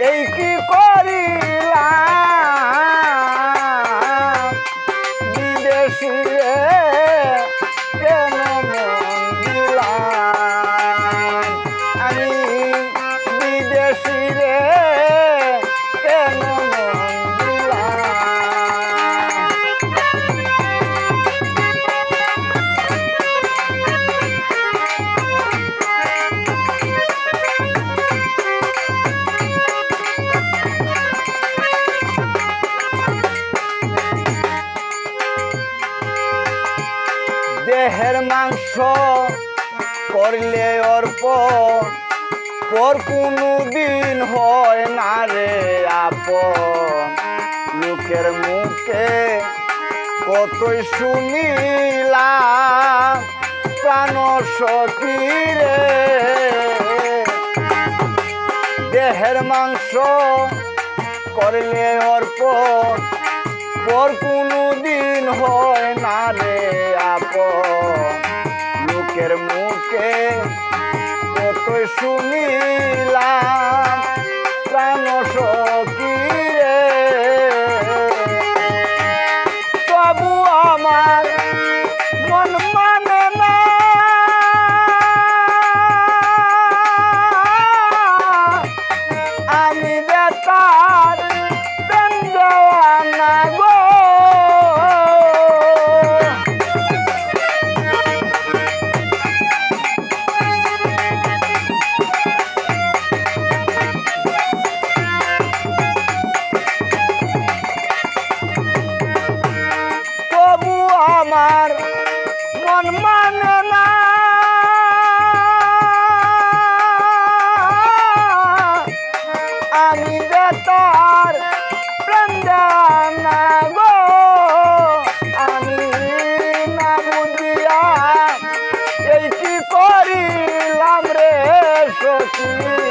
এই কি করিলাম? বিদেশি কেন দিলাম আমি বিদেশি রে করলে অর্পণ, পর কোনো দিন হয় না রে আপন। লোকের মুখে কতই শুনিলাম, প্রাণ সখী রে। দেহের মাংস করলে অর্পণ, পর কোনো দিন হয় না রে আপন। লোকের মুখে কত শুনিলাম প্রাণ সখী না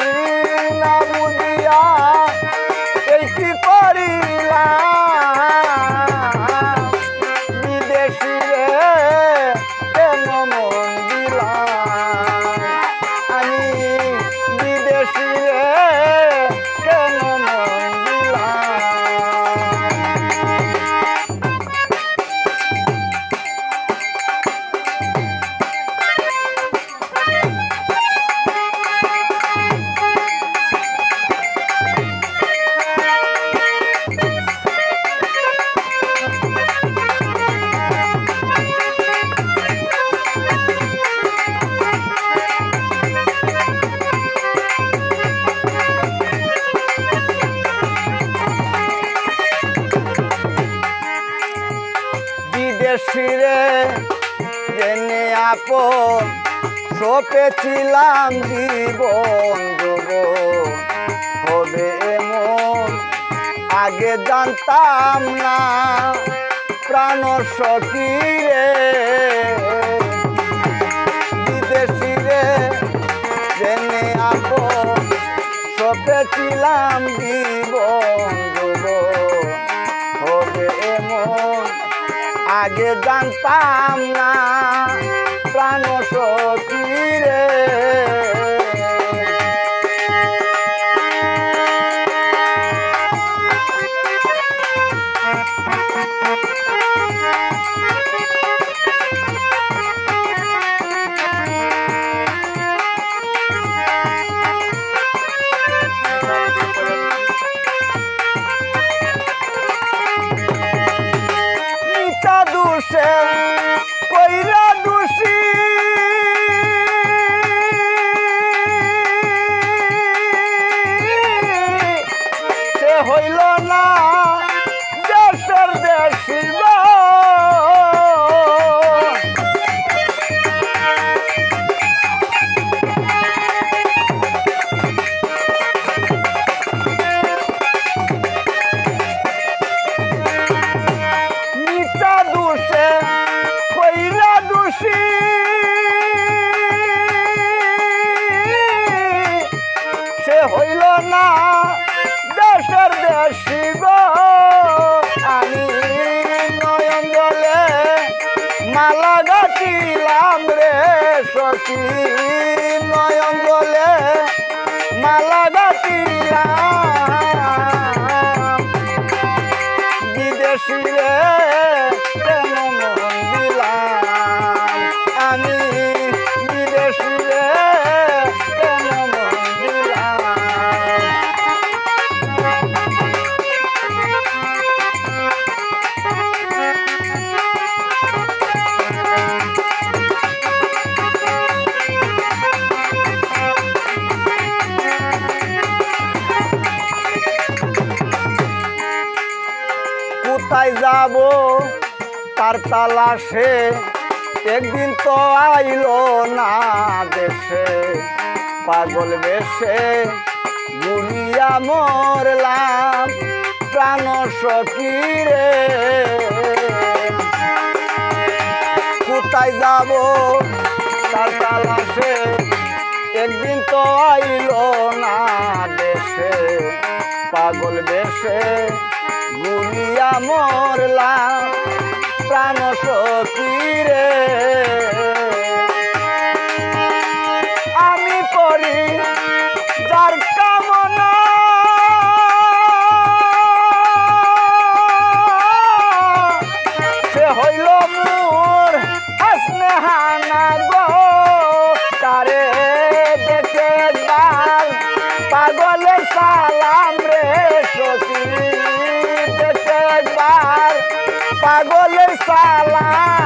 আপন সপেছিলাম জীবন যুব হবে এমন, আগে জানতাম না, প্রাণ সখী রে। বিদেশিরে জেনে আপন সপেছিলাম জীবন হবে এমন, আগে জানতাম না মালা গাছিলাম রে সখী নয়ন জলে মালা বিদেশি রে কোথায় যাব? তার তালাশে একদিন তো আইলো না দেশে। পাগল বেশে গুলিয়া মরলাম, প্রাণ সকিরে কোথায় যাব? তার তালাশে একদিন তো আইলো না দেশে। পাগল বেশে গুলিয়া মরলাম প্রাণ শক্তি আমি পাগলের সালাম